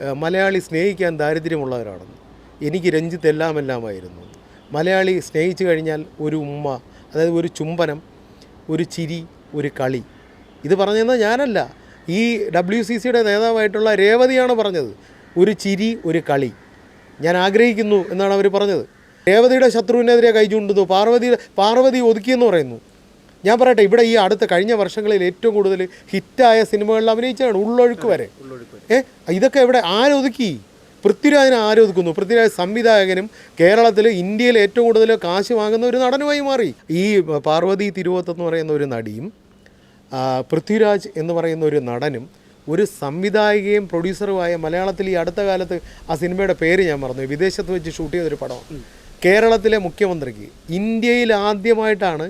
മലയാളി സ്നേഹിക്കാൻ ദാരിദ്ര്യമുള്ളവരാണെന്ന്. എനിക്ക് രഞ്ജിത്ത് എല്ലാം എല്ലാമായിരുന്നു മലയാളി സ്നേഹിച്ചു കഴിഞ്ഞാൽ ഒരു ഉമ്മ അതായത് ഒരു ചുംബനം ഒരു ചിരി ഒരു കളി. ഇത് പറഞ്ഞതെന്ന് ഞാനല്ല. ഈ ഡബ്ല്യു സി സിയുടെ നേതാവായിട്ടുള്ള രേവതിയാണ് പറഞ്ഞത്. ഒരു ചിരി ഒരു കളി. ഞാൻ ആഗ്രഹിക്കുന്നു എന്നാണ് അവർ പറഞ്ഞത്. രേവതിയുടെ ശത്രുവിനെതിരെ കൈ ചൂണ്ടുന്നു. പാർവതി പാർവതി ഒതുക്കിയെന്ന് പറയുന്നു. ഞാൻ പറയട്ടെ ഇവിടെ ഈ അടുത്ത കഴിഞ്ഞ വർഷങ്ങളിൽ ഏറ്റവും കൂടുതൽ ഹിറ്റായ സിനിമകളിൽ അഭിനയിച്ചതാണ് ഉള്ളൊഴുക്ക് വരെ. ഏ ഇതൊക്കെ ഇവിടെ ആരൊതുക്കി? പൃഥ്വിരാജിനെ ആരോധിക്കുന്നു പൃഥ്വിരാജ് സംവിധായകനും കേരളത്തിൽ ഇന്ത്യയിൽ ഏറ്റവും കൂടുതൽ കാശ് വാങ്ങുന്ന ഒരു നടനുമായി മാറി. ഈ പാർവതി തിരുവോത്ത് എന്ന് പറയുന്ന ഒരു നടിയും പൃഥ്വിരാജ് എന്ന് പറയുന്ന ഒരു നടനും ഒരു സംവിധായികയും പ്രൊഡ്യൂസറുമായ മലയാളത്തിൽ ഈ അടുത്ത കാലത്ത് ആ സിനിമയുടെ പേര് ഞാൻ മറന്നു. വിദേശത്ത് വെച്ച് ഷൂട്ട് ചെയ്തൊരു പടമാണ് കേരളത്തിലെ മുഖ്യമന്ത്രിക്ക് ഇന്ത്യയിൽ ആദ്യമായിട്ടാണ്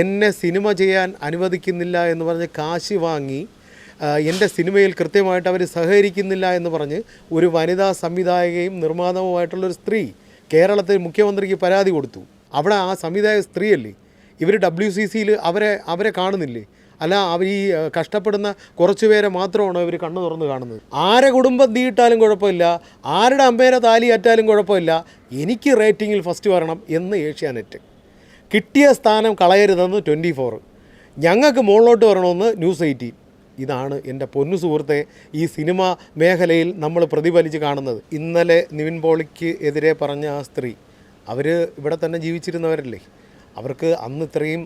എന്നെ സിനിമ ചെയ്യാൻ അനുവദിക്കുന്നില്ല എന്ന് പറഞ്ഞ് കാശി വാങ്ങി എന്റെ സിനിമയിൽ കൃത്യമായിട്ട് അവർ സഹകരിക്കുന്നില്ല എന്ന് പറഞ്ഞ് ഒരു വനിതാ സംവിധായകയും നിർമ്മാതാവുമായിട്ടുള്ളൊരു സ്ത്രീ കേരളത്തിൽ മുഖ്യമന്ത്രിക്ക് പരാതി കൊടുത്തു. അവിടെ ആ സംവിധായക സ്ത്രീയല്ലേ? ഇവർ ഡബ്ല്യു സി സിയിൽ അവരെ അവരെ കാണുന്നില്ലേ? അല്ല അവർ ഈ കഷ്ടപ്പെടുന്ന കുറച്ച് പേരെ മാത്രമാണ് ഇവർ കണ്ണു തുറന്ന് കാണുന്നത്? ആരെ കുടുംബം തീയിട്ടാലും കുഴപ്പമില്ല ആരുടെ അമ്പേരെ താലി അറ്റാലും കുഴപ്പമില്ല എനിക്ക് റേറ്റിങ്ങിൽ ഫസ്റ്റ് വരണം എന്ന് ഏഷ്യാനെറ്റ്. കിട്ടിയ സ്ഥാനം കളയരുതെന്ന് ട്വന്റി ഫോർ ഞങ്ങൾക്ക് മുകളിലോട്ട് വരണമെന്ന് ന്യൂസ് എയ്റ്റീൻ. ഇതാണ് എന്റെ പൊന്നു സുഹൃത്തെ ഈ സിനിമ മേഖലയിൽ നമ്മൾ പ്രതിഫലിച്ച് കാണുന്നത്. ഇന്നലെ നിവിൻ പോളിക്ക് എതിരെ പറഞ്ഞ ആ സ്ത്രീ. അവർ ഇവിടെ തന്നെ ജീവിച്ചിരുന്നവരല്ലേ? അവർക്ക് അന്ന് ഇത്രയും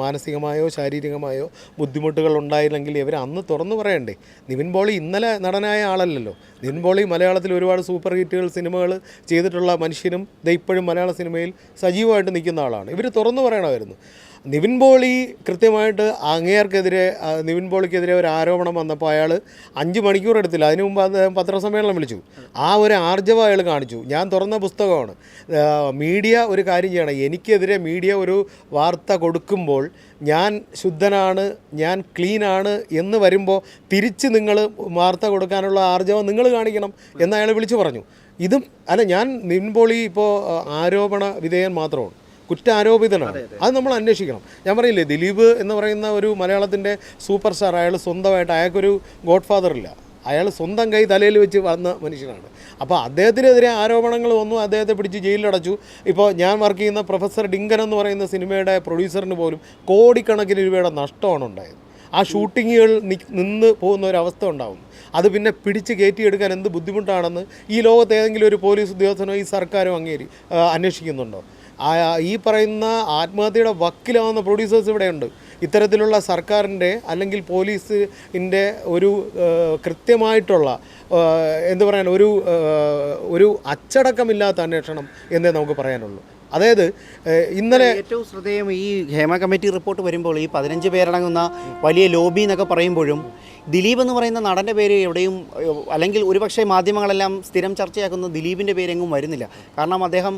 മാനസികമായോ ശാരീരികമായോ ബുദ്ധിമുട്ടുകൾ ഉണ്ടായില്ലെങ്കിൽ ഇവർ അന്ന് തുറന്നു പറയണ്ടേ? നിവിൻ പോളി ഇന്നലെ നടനായ ആളല്ലല്ലോ. നിവിൻ പോളി മലയാളത്തിൽ ഒരുപാട് സൂപ്പർ ഹിറ്റുകൾ സിനിമകൾ ചെയ്തിട്ടുള്ള മനുഷ്യനും ദേ ഇപ്പോഴും മലയാള സിനിമയിൽ സജീവമായിട്ട് നിൽക്കുന്ന ആളാണ്. ഇവർ തുറന്നു പറയണമായിരുന്നു. നിവിൻ പോളി കൃത്യമായിട്ട് അങ്ങേർക്കെതിരെ നിവിൻ പോളിക്കെതിരെ ഒരു ആരോപണം വന്നപ്പോൾ അയാൾ അഞ്ച് മണിക്കൂർ എടുത്തില്ല. അതിനു മുമ്പ് അദ്ദേഹം പത്രസമ്മേളനം വിളിച്ചു. ആ ഒരു ആർജവം അയാൾ കാണിച്ചു. ഞാൻ തുറന്ന പുസ്തകമാണ്. മീഡിയ ഒരു കാര്യം ചെയ്യണം. എനിക്കെതിരെ മീഡിയ ഒരു വാർത്ത കൊടുക്കുമ്പോൾ ഞാൻ ശുദ്ധനാണ് ഞാൻ ക്ലീനാണ് എന്ന് വരുമ്പോൾ തിരിച്ച് നിങ്ങൾ വാർത്ത കൊടുക്കാനുള്ള ആർജവ നിങ്ങൾ കാണിക്കണം എന്ന് അയാൾ വിളിച്ചു പറഞ്ഞു. ഇതും അല്ല ഞാൻ നിൻപോളി പോളി ഇപ്പോൾ ആരോപണ വിധേയൻ മാത്രമാണ്. കുറ്റാരോപിതനാണ്. അത് നമ്മൾ അന്വേഷിക്കണം. ഞാൻ പറയില്ലേ ദിലീപ് എന്ന് പറയുന്ന ഒരു മലയാളത്തിന്റെ സൂപ്പർ സ്റ്റാർ അയാൾ സ്വന്തമായിട്ട് അയാൾക്കൊരു ഗോഡ് ഫാദർ ഇല്ല. അയാൾ സ്വന്തം കൈ തലയിൽ വെച്ച് വന്ന മനുഷ്യനാണ്. അപ്പോൾ അദ്ദേഹത്തിനെതിരെ ആരോപണങ്ങൾ വന്നു അദ്ദേഹത്തെ പിടിച്ച് ജയിലിലടച്ചു. ഇപ്പോൾ ഞാൻ വർക്ക് ചെയ്യുന്ന പ്രൊഫസർ ഡിങ്കൻ എന്ന് പറയുന്ന സിനിമയുടെ പ്രൊഡ്യൂസറിന് പോലും കോടിക്കണക്കിന് രൂപയുടെ നഷ്ടമാണ് ഉണ്ടായത്. ആ ഷൂട്ടിങ്ങുകൾ നി- നിന്ന് പോകുന്ന ഒരവസ്ഥ ഉണ്ടാവും അത് പിന്നെ പിടിച്ച് കയറ്റിയെടുക്കാൻ എന്ത് ബുദ്ധിമുട്ടാണെന്ന് ഈ ലോകത്ത് ഏതെങ്കിലും ഒരു പോലീസ് ഉദ്യോഗസ്ഥനോ ഈ സർക്കാരോ അങ്ങേരി അന്വേഷിക്കുന്നുണ്ടോ? ഈ പറയുന്ന ആത്മഹത്യയുടെ വക്കിലാവുന്ന പ്രൊഡ്യൂസേഴ്സ് ഇവിടെയുണ്ട്. ഇത്തരത്തിലുള്ള സർക്കാരിന്റെ അല്ലെങ്കിൽ പോലീസിന്റെ ഒരു കൃത്യമായിട്ടുള്ള എന്ത് പറയാൻ ഒരു ഒരു അച്ചടക്കമില്ലാത്ത അന്വേഷണം എന്നേ നമുക്ക് പറയാനുള്ളൂ. അതായത് ഇന്നലെ ഏറ്റവും ശ്രദ്ധേയം ഈ ഹേമ കമ്മിറ്റി റിപ്പോർട്ട് വരുമ്പോൾ ഈ പതിനഞ്ച് പേരടങ്ങുന്ന വലിയ ലോബി എന്നൊക്കെ പറയുമ്പോഴും ദിലീപ് എന്ന് പറയുന്ന നടന്റെ പേര് എവിടെയും അല്ലെങ്കിൽ ഒരുപക്ഷെ മാധ്യമങ്ങളെല്ലാം സ്ഥിരം ചർച്ചയാക്കുന്ന ദിലീപിന്റെ പേരെങ്ങും വരുന്നില്ല. കാരണം അദ്ദേഹം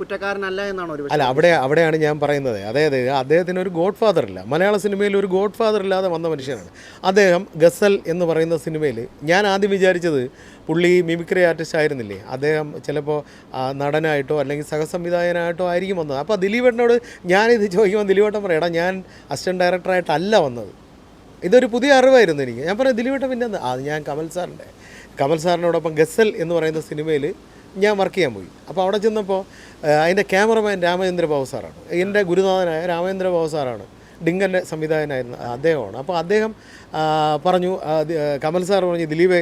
കുറ്റക്കാരനല്ല എന്നാണ് ഒരു അല്ല അവിടെ അവിടെയാണ് ഞാൻ പറയുന്നത്. അതായത് അദ്ദേഹത്തിന് ഒരു ഗോഡ് ഫാദർ ഇല്ല. മലയാള സിനിമയിൽ ഒരു ഗോഡ് ഫാദർ ഇല്ലാതെ വന്ന മനുഷ്യനാണ്. അദ്ദേഹം ഗസൽ എന്ന് പറയുന്ന സിനിമയിൽ ഞാൻ ആദ്യം വിചാരിച്ചത് പുള്ളി മിമിക്രി ആർട്ടിസ്റ്റ് ആയിരുന്നില്ലേ? അദ്ദേഹം ചിലപ്പോൾ നടനായിട്ടോ അല്ലെങ്കിൽ സഹസംവിധായകനായിട്ടോ ആയിരിക്കും വന്നത്. അപ്പോൾ ദിലീപേട്ടനോട് ഞാനിത് ചോദിക്കുമ്പോൾ ദിലീപേട്ടൻ പറയടാ ഞാൻ അസിസ്റ്റന്റ് ഡയറക്ടറായിട്ടല്ല വന്നത്. ഇതൊരു പുതിയ അറിവായിരുന്നു എനിക്ക്. ഞാൻ പറയാം ദിലീപേട്ടൻ പിന്നെ അത് ഞാൻ കമൽ സാറിന്റെ കമൽ സാറിനോടൊപ്പം ഗസൽ എന്ന് പറയുന്ന സിനിമയിൽ ഞാൻ വർക്ക് ചെയ്യാൻ പോയി. അപ്പോൾ അവിടെ ചെന്നപ്പോൾ അതിന്റെ ക്യാമറമാൻ രാമചന്ദ്ര ബാബു സാറാണ്. എന്റെ ഗുരുനാഥനായ രാമചന്ദ്ര ബാബു സാറാണ്. ഡിങ്കന്റെ സംവിധായകനായിരുന്ന അദ്ദേഹമാണ്. അപ്പോൾ അദ്ദേഹം പറഞ്ഞു കമൽ സാർ പറഞ്ഞു ദിലീപേ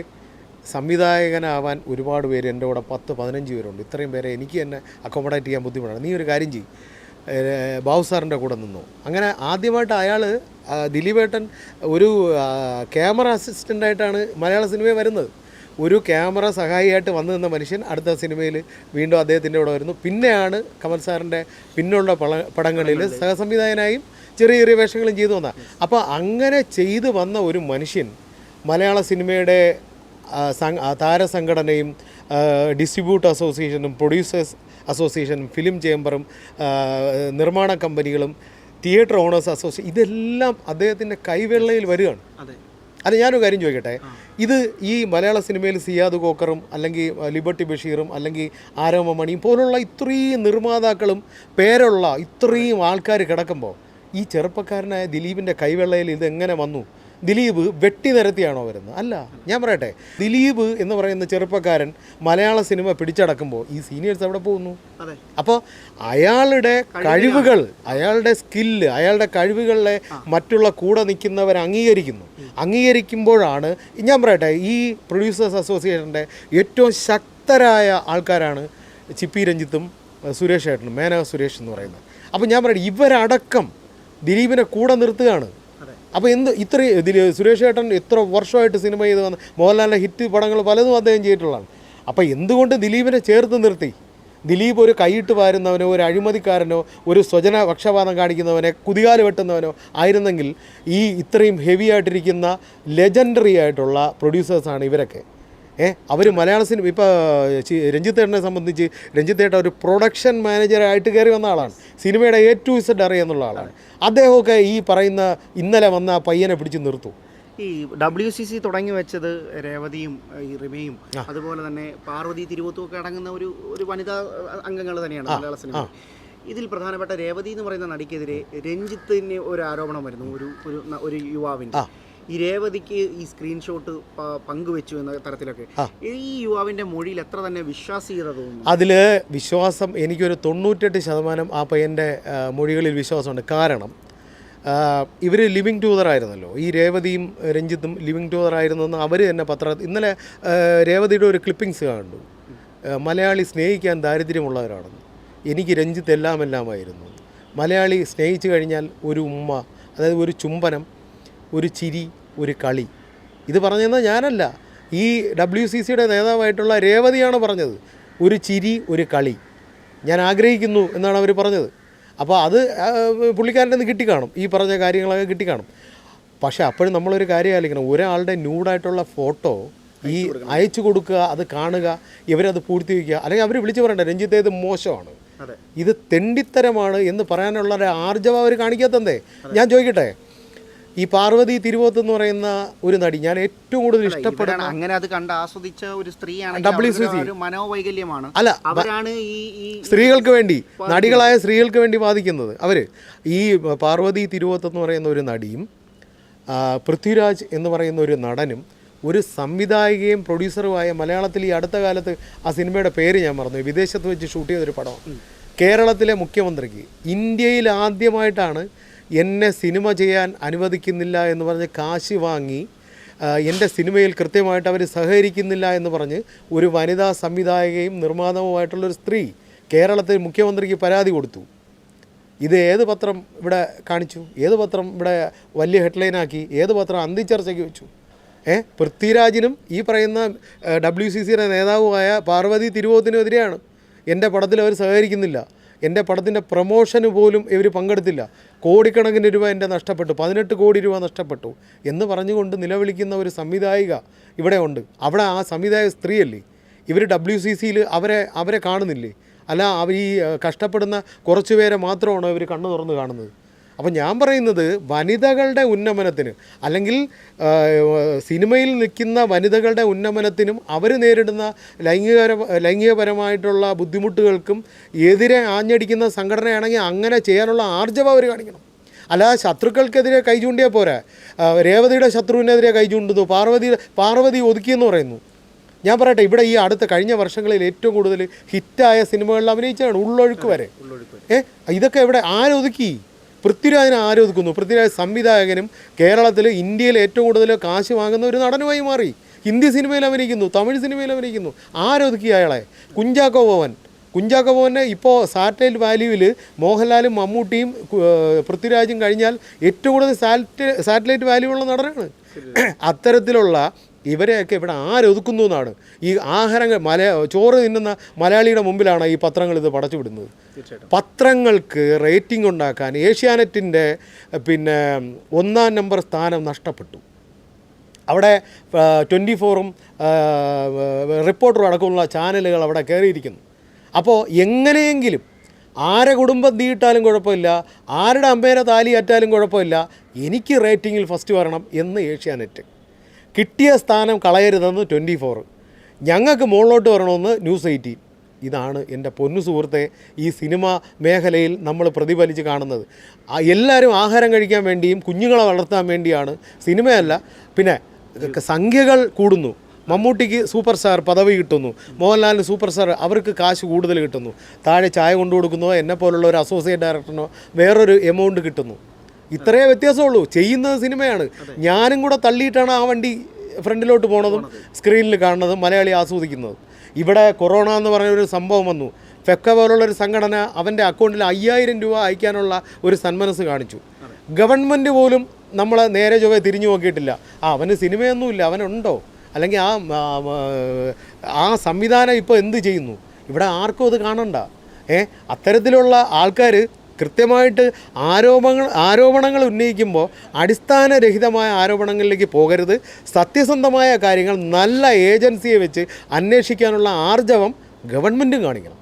സംവിധായകനാവാൻ ഒരുപാട് പേര് എന്റെ കൂടെ പത്ത് പതിനഞ്ച് പേരുണ്ട്. ഇത്രയും പേരെ എനിക്ക് തന്നെ അക്കോമഡേറ്റ് ചെയ്യാൻ ബുദ്ധിമുട്ടാണ്. നീ ഒരു കാര്യം ചെയ്യും. ബാബു സാറിന്റെ കൂടെ നിന്നു. അങ്ങനെ ആദ്യമായിട്ട് അയാൾ ദിലീപേട്ടൻ ഒരു ക്യാമറ അസിസ്റ്റന്റായിട്ടാണ് മലയാള സിനിമയിൽ വരുന്നത്. ഒരു ക്യാമറ സഹായിയായിട്ട് വന്നു നിന്ന മനുഷ്യൻ അടുത്ത സിനിമയിൽ വീണ്ടും അദ്ദേഹത്തിന്റെ കൂടെ വരുന്നു. പിന്നെയാണ് കമൽ സാറിന്റെ പിന്നുള്ള പള പടങ്ങളിൽ സഹസംവിധായകനായും ചെറിയ ചെറിയ വേഷങ്ങളും ചെയ്തു വന്ന. അപ്പോൾ അങ്ങനെ ചെയ്തു വന്ന ഒരു മനുഷ്യൻ മലയാള സിനിമയുടെ താരസംഘടനയും ഡിസ്ട്രിബ്യൂട്ട് അസോസിയേഷനും പ്രൊഡ്യൂസേഴ്സ് അസോസിയേഷനും ഫിലിം ചേംബറും നിർമ്മാണ കമ്പനികളും തിയേറ്റർ ഓണേഴ്സ് അസോസിയേഷൻ ഇതെല്ലാം അദ്ദേഹത്തിന്റെ കൈവെള്ളയിൽ വരികയാണ്. അതെ ഞാനൊരു കാര്യം ചോദിക്കട്ടെ? ഇത് ഈ മലയാള സിനിമയിൽ സിയാദ് കോക്കറും അല്ലെങ്കിൽ ലിബർട്ടി ബഷീറും അല്ലെങ്കിൽ ആരോമ മണിയും പോലുള്ള ഇത്രയും നിർമ്മാതാക്കളും പേരുള്ള ഇത്രയും ആൾക്കാർ കിടക്കുമ്പോൾ ഈ ചെറുപ്പക്കാരനായ ദിലീപിന്റെ കൈവെള്ളയിൽ ഇത് എങ്ങനെ വന്നു? ദിലീപ് വെട്ടി നിരത്തിയാണോ വരുന്നത്? അല്ല ഞാൻ പറയട്ടെ. ദിലീപ് എന്ന് പറയുന്ന ചെറുപ്പക്കാരൻ മലയാള സിനിമ പിടിച്ചടക്കുമ്പോൾ ഈ സീനിയേഴ്സ് അവിടെ പോകുന്നു? അപ്പോൾ അയാളുടെ കഴിവുകൾ അയാളുടെ സ്കില്ല് അയാളുടെ കഴിവുകളെ മറ്റുള്ള കൂടെ നിൽക്കുന്നവർ അംഗീകരിക്കുന്നു. അംഗീകരിക്കുമ്പോഴാണ് ഞാൻ പറയട്ടെ ഈ പ്രൊഡ്യൂസേഴ്സ് അസോസിയേഷന്റെ ഏറ്റവും ശക്തരായ ആൾക്കാരാണ് ചിപ്പി രഞ്ജിത്തും സുരേഷ് ഏട്ടനും മേനക സുരേഷ് എന്ന് പറയുന്നത്. അപ്പോൾ ഞാൻ പറയട്ടെ ഇവരടക്കം ദിലീപിനെ കൂടെ നിർത്തുകയാണ്. അപ്പോൾ എന്ത് ഇത്രയും ഇതിൽ സുരേഷ് ഏട്ടൻ ഇത്ര വർഷമായിട്ട് സിനിമ ചെയ്ത് വന്ന് മോഹൻലാലിന്റെ ഹിറ്റ് പടങ്ങൾ പലതും അദ്ദേഹം ചെയ്തിട്ടുള്ളതാണ്. അപ്പോൾ എന്തുകൊണ്ട് ദിലീപിനെ ചേർത്ത് നിർത്തി? ദിലീപ് ഒരു കൈയിട്ട് വാരുന്നവനോ ഒരു അഴിമതിക്കാരനോ ഒരു സ്വജന പക്ഷപാതം കാണിക്കുന്നവനെ കുതികാൽ വെട്ടുന്നവനോ ആയിരുന്നെങ്കിൽ ഈ ഇത്രയും ഹെവി ആയിട്ടിരിക്കുന്ന ലെജൻഡറി ആയിട്ടുള്ള പ്രൊഡ്യൂസേഴ്സാണ് ഇവരൊക്കെ. ഏ അവർ മലയാള സിനിമ ഇപ്പോൾ രഞ്ജിത്തേട്ടനെ സംബന്ധിച്ച് രഞ്ജിത്ത് ഏട്ട ഒരു പ്രൊഡക്ഷൻ മാനേജറായിട്ട് കയറി വന്ന ആളാണ്. സിനിമയുടെ എ ടു ഇസഡ് അറിയാന്നുള്ള ആളാണ്. അദ്ദേഹമൊക്കെ ഈ പറയുന്ന ഇന്നലെ വന്ന പയ്യനെ പിടിച്ച് നിർത്തും. ഈ ഡബ്ല്യു സി സി തുടങ്ങി വെച്ചത് രേവതിയും ഈ റിമയും അതുപോലെ തന്നെ പാർവതി തിരുവത്തും ഒക്കെ അടങ്ങുന്ന ഒരു ഒരു വനിതാ അംഗങ്ങൾ തന്നെയാണ് മലയാള സിനിമ. ഇതിൽ പ്രധാനപ്പെട്ട രേവതി എന്ന് പറയുന്ന നടിക്കെതിരെ രഞ്ജിത്തിന് ഒരു ആരോപണം വരുന്നു ഒരു ഒരു യുവാവിന്റെ ഈ രേവതിക്ക് ഈ സ്ക്രീൻഷോട്ട് പങ്കുവെച്ചു എന്ന തരത്തിലൊക്കെ. ഈ യുവാവിന്റെ മൊഴിയിൽ എത്ര തന്നെ വിശ്വാസീയത തോന്നുന്നു? അതിൽ വിശ്വാസം എനിക്കൊരു തൊണ്ണൂറ്റെട്ട് ശതമാനം ആ പയ്യന്റെ മൊഴികളിൽ വിശ്വാസമുണ്ട്. കാരണം ഇവർ ലിവിങ് ടൂതർ ആയിരുന്നല്ലോ. ഈ രേവതിയും രഞ്ജിത്തും ലിവിങ് ടൂതർ ആയിരുന്നെന്ന് അവർ തന്നെ പത്ര ഇന്നലെ രേവതിയുടെ ഒരു ക്ലിപ്പിങ്സ് കണ്ടു. മലയാളി സ്നേഹിക്കാൻ ദാരിദ്ര്യമുള്ളവരാണെന്ന്. എനിക്ക് രഞ്ജിത്ത് എല്ലാം എല്ലാമായിരുന്നു മലയാളി സ്നേഹിച്ചു കഴിഞ്ഞാൽ ഒരു ഉമ്മ അതായത് ഒരു ചുംബനം ഒരു ചിരി ഒരു കളി. ഇത് പറഞ്ഞത് ഞാനല്ല. ഈ ഡബ്ല്യു സി സിയുടെ നേതാവായിട്ടുള്ള രേവതിയാണ് പറഞ്ഞത്. ഒരു ചിരി ഒരു കളി. ഞാൻ ആഗ്രഹിക്കുന്നു എന്നാണ് അവർ പറഞ്ഞത്. അപ്പോൾ അത് പുള്ളിക്കാരന്റെ നിന്ന് കിട്ടിക്കാണും. ഈ പറഞ്ഞ കാര്യങ്ങളൊക്കെ കിട്ടിക്കാണും. പക്ഷേ അപ്പോഴും നമ്മളൊരു കാര്യം ആലോചിക്കണം ഒരാളുടെ ന്യൂഡായിട്ടുള്ള ഫോട്ടോ ഈ അയച്ചു കൊടുക്കുക അത് കാണുക ഇവരത് പൂർത്തീകരിക്കുക അല്ലെങ്കിൽ അവർ വിളിച്ചു പറയണ്ട രഞ്ജിത്ത് ഇത് മോശമാണ്. ഇത് തെണ്ടിത്തരമാണ് എന്ന് പറയാനുള്ള ആർജവം അവർ കാണിക്കാത്തന്തേ? ഞാൻ ചോദിക്കട്ടെ? ഈ പാർവതി തിരുവോത്ത് എന്ന് പറയുന്ന ഒരു നടി ഞാൻ ഏറ്റവും കൂടുതൽ ഇഷ്ടപ്പെടുന്ന അങ്ങനെ അത് കണ്ട് ആസ്വദിച്ച ഒരു സ്ത്രീയാണ് മനോവൈകല്യമാണ്. അല്ല അവരാണ് ഈ സ്ത്രീകൾക്ക് വേണ്ടി നടികളായ സ്ത്രീകൾക്ക് വേണ്ടി ബാധിക്കുന്നത് അവർ ഈ പാർവതി തിരുവോത്ത് എന്ന് പറയുന്ന ഒരു നടിയും പൃഥ്വിരാജ് എന്ന് പറയുന്ന ഒരു നടനും ഒരു സംവിധായികയും പ്രൊഡ്യൂസറുമായ മലയാളത്തിൽ ഈ അടുത്ത കാലത്ത് ആ സിനിമയുടെ പേര് ഞാൻ മറന്നു. വിദേശത്ത് വെച്ച് ഷൂട്ട് ചെയ്തൊരു പടമാണ് കേരളത്തിലെ മുഖ്യമന്ത്രിക്ക് ഇന്ത്യയിൽ ആദ്യമായിട്ടാണ് എന്നെ സിനിമ ചെയ്യാൻ അനുവദിക്കുന്നില്ല എന്ന് പറഞ്ഞ് കാശ് വാങ്ങി എന്റെ സിനിമയിൽ കൃത്യമായിട്ട് അവർ സഹകരിക്കുന്നില്ല എന്ന് പറഞ്ഞ് ഒരു വനിതാ സംവിധായകയും നിർമ്മാതാവുമായിട്ടുള്ളൊരു സ്ത്രീ കേരളത്തിൽ മുഖ്യമന്ത്രിക്ക് പരാതി കൊടുത്തു. ഇത് ഏത് പത്രം ഇവിടെ കാണിച്ചു? ഏത് പത്രം ഇവിടെ വലിയ ഹെഡ്ലൈനാക്കി? ഏത് പത്രം അന്തിച്ചർച്ചയ്ക്ക് വെച്ചു? ഏ? പൃഥ്വിരാജിനും ഈ പറയുന്ന ഡബ്ല്യു സി സിയുടെ നേതാവുമായ പാർവതി തിരുവോത്തിനെതിരെയാണ് എന്റെ പടത്തിൽ അവർ സഹകരിക്കുന്നില്ല. എന്റെ പടത്തിന്റെ പ്രൊമോഷന് പോലും ഇവർ പങ്കെടുത്തില്ല. കോടിക്കണക്കിന് രൂപ എന്റെ നഷ്ടപ്പെട്ടു. പതിനെട്ട് കോടി രൂപ നഷ്ടപ്പെട്ടു. എന്ന് പറഞ്ഞുകൊണ്ട് നിലവിളിക്കുന്ന ഒരു സംവിധായിക ഇവിടെ ഉണ്ട്. അവിടെ ആ സംവിധായക സ്ത്രീയല്ലേ? ഇവർ ഡബ്ല്യു സി സിയിൽ അവരെ അവരെ കാണുന്നില്ലേ? അല്ല അവർ ഈ കഷ്ടപ്പെടുന്ന കുറച്ച് പേരെ മാത്രമാണോ ഇവർ കണ്ണു തുറന്ന് കാണുന്നത്? അപ്പം ഞാൻ പറയുന്നത് വനിതകളുടെ ഉന്നമനത്തിന് അല്ലെങ്കിൽ സിനിമയിൽ നിൽക്കുന്ന വനിതകളുടെ ഉന്നമനത്തിനും അവർ നേരിടുന്ന ലൈംഗിക ലൈംഗികപരമായിട്ടുള്ള ബുദ്ധിമുട്ടുകൾക്കും എതിരെ ആഞ്ഞടിക്കുന്ന സംഘടനയാണെങ്കിൽ അങ്ങനെ ചെയ്യാനുള്ള ആർജവം അവർ കാണിക്കണം. അല്ലാതെ ശത്രുക്കൾക്കെതിരെ കൈ ചൂണ്ടിയാൽ പോരാ. രേവതിയുടെ ശത്രുവിനെതിരെ കൈ ചൂണ്ടുന്നു പാർവതി പാർവതി ഒതുക്കിയെന്ന് പറയുന്നു. ഞാൻ പറയട്ടെ ഇവിടെ ഈ അടുത്ത കഴിഞ്ഞ വർഷങ്ങളിൽ ഏറ്റവും കൂടുതൽ ഹിറ്റായ സിനിമകളിൽ അഭിനയിച്ചാണ് ഉള്ളൊഴുക്ക് വരെ. ഏ ഇതൊക്കെ ഇവിടെ ആരൊതുക്കി? പൃഥ്വിരാജിനെ ആരോധിക്കുന്നു. പൃഥ്വിരാജ് സംവിധായകനും കേരളത്തിൽ ഇന്ത്യയിൽ ഏറ്റവും കൂടുതൽ കാശ് വാങ്ങുന്ന ഒരു നടനുമായി മാറി. ഹിന്ദി സിനിമയിൽ അഭിനയിക്കുന്നു തമിഴ് സിനിമയിൽ അഭിനയിക്കുന്നു. ആരൊതുക്കി അയാളെ? കുഞ്ചാക്കോ ഭവൻ. കുഞ്ചാക്കോ ഭവനെ ഇപ്പോൾ സാറ്റലൈറ്റ് വാല്യൂവിൽ മോഹൻലാലും മമ്മൂട്ടിയും പൃഥ്വിരാജും കഴിഞ്ഞാൽ ഏറ്റവും കൂടുതൽ സാറ്റ് സാറ്റലൈറ്റ് വാല്യൂ ഉള്ള നടനാണ്. അത്തരത്തിലുള്ള ഇവരെയൊക്കെ ഇവിടെ ആരൊതുക്കുന്നു എന്നാണ്. ഈ ആഹാരങ്ങൾ മല ചോറ് തിന്നുന്ന മലയാളിയുടെ മുമ്പിലാണ് ഈ പത്രങ്ങൾ ഇത് പടച്ചു വിടുന്നത് പത്രങ്ങൾക്ക് റേറ്റിംഗ് ഉണ്ടാക്കാൻ ഏഷ്യാനെറ്റിന്റെ പിന്നെ ഒന്നാം നമ്പർ സ്ഥാനം നഷ്ടപ്പെട്ടു. അവിടെ ട്വന്റി ഫോറും റിപ്പോർട്ടറും അടക്കമുള്ള ചാനലുകൾ അവിടെ കയറിയിരിക്കുന്നു. അപ്പോൾ എങ്ങനെയെങ്കിലും ആരെ കുടുംബം തീയിട്ടാലും കുഴപ്പമില്ല ആരുടെ അമ്പേരെ താലി അറ്റാലും കുഴപ്പമില്ല എനിക്ക് റേറ്റിങ്ങിൽ ഫസ്റ്റ് വരണം എന്ന് ഏഷ്യാനെറ്റ് കിട്ടിയ സ്ഥാനം കളയരുതെന്ന് ട്വന്റി ഫോർ ഞങ്ങൾക്ക് മുകളിലോട്ട് വരണമെന്ന് ന്യൂസ് എയ്റ്റീൻ ഇതാണ് എന്റെ പൊന്നു സുഹൃത്തെ ഈ സിനിമ മേഖലയിൽ നമ്മൾ പ്രതിഫലിച്ച് കാണുന്നത്. എല്ലാവരും ആഹാരം കഴിക്കാൻ വേണ്ടിയും കുഞ്ഞുങ്ങളെ വളർത്താൻ വേണ്ടിയാണ്. സിനിമയല്ല പിന്നെ സംഖ്യകൾ കൂടുന്നു. മമ്മൂട്ടിക്ക് സൂപ്പർ സ്റ്റാർ പദവി കിട്ടുന്നു. മോഹൻലാലിന് സൂപ്പർ സ്റ്റാർ അവർക്ക് കാശ് കൂടുതൽ കിട്ടുന്നു. താഴെ ചായ കൊണ്ടു കൊടുക്കുന്നോ എന്നെ പോലുള്ള ഒരു അസോസിയേറ്റ് ഡയറക്ടറിനോ വേറൊരു എമൗണ്ട് കിട്ടുന്നു. ഇത്രയേ വ്യത്യാസമുള്ളൂ. ചെയ്യുന്നത് സിനിമയാണ്. ഞാനും കൂടെ തള്ളിയിട്ടാണ് ആ വണ്ടി ഫ്രണ്ടിലോട്ട് പോണതും സ്ക്രീനിൽ കാണുന്നതും മലയാളി ആസ്വദിക്കുന്നതും. ഇവിടെ കൊറോണ എന്ന് പറഞ്ഞ ഒരു സംഭവം വന്നു. ഫെക്ക പോലുള്ള ഒരു സംഘടന അവന്റെ അക്കൗണ്ടിൽ അയ്യായിരം രൂപ അയക്കാനുള്ള ഒരു സന്മനസ് കാണിച്ചു. ഗവൺമെന്റ് പോലും നമ്മളെ നേരെ ചൊവ്വേ തിരിഞ്ഞു നോക്കിയിട്ടില്ല. ആ അവന് സിനിമയൊന്നുമില്ല. അവനുണ്ടോ? അല്ലെങ്കിൽ ആ ആ, ആ സംവിധാനം ഇപ്പോൾ എന്ത് ചെയ്യുന്നു? ഇവിടെ ആർക്കും അത് കാണണ്ട. ഏ? അത്തരത്തിലുള്ള ആൾക്കാർ കൃത്യമായിട്ട് ആരോപണങ്ങൾ ആരോപണങ്ങൾ ഉന്നയിക്കുമ്പോൾ അടിസ്ഥാനരഹിതമായ ആരോപണങ്ങളിലേക്ക് പോകരുത്. സത്യസന്ധമായ കാര്യങ്ങൾ നല്ല ഏജൻസിയെ വെച്ച് അന്വേഷിക്കാനുള്ള ആർജവം ഗവൺമെന്റും കാണിക്കണം.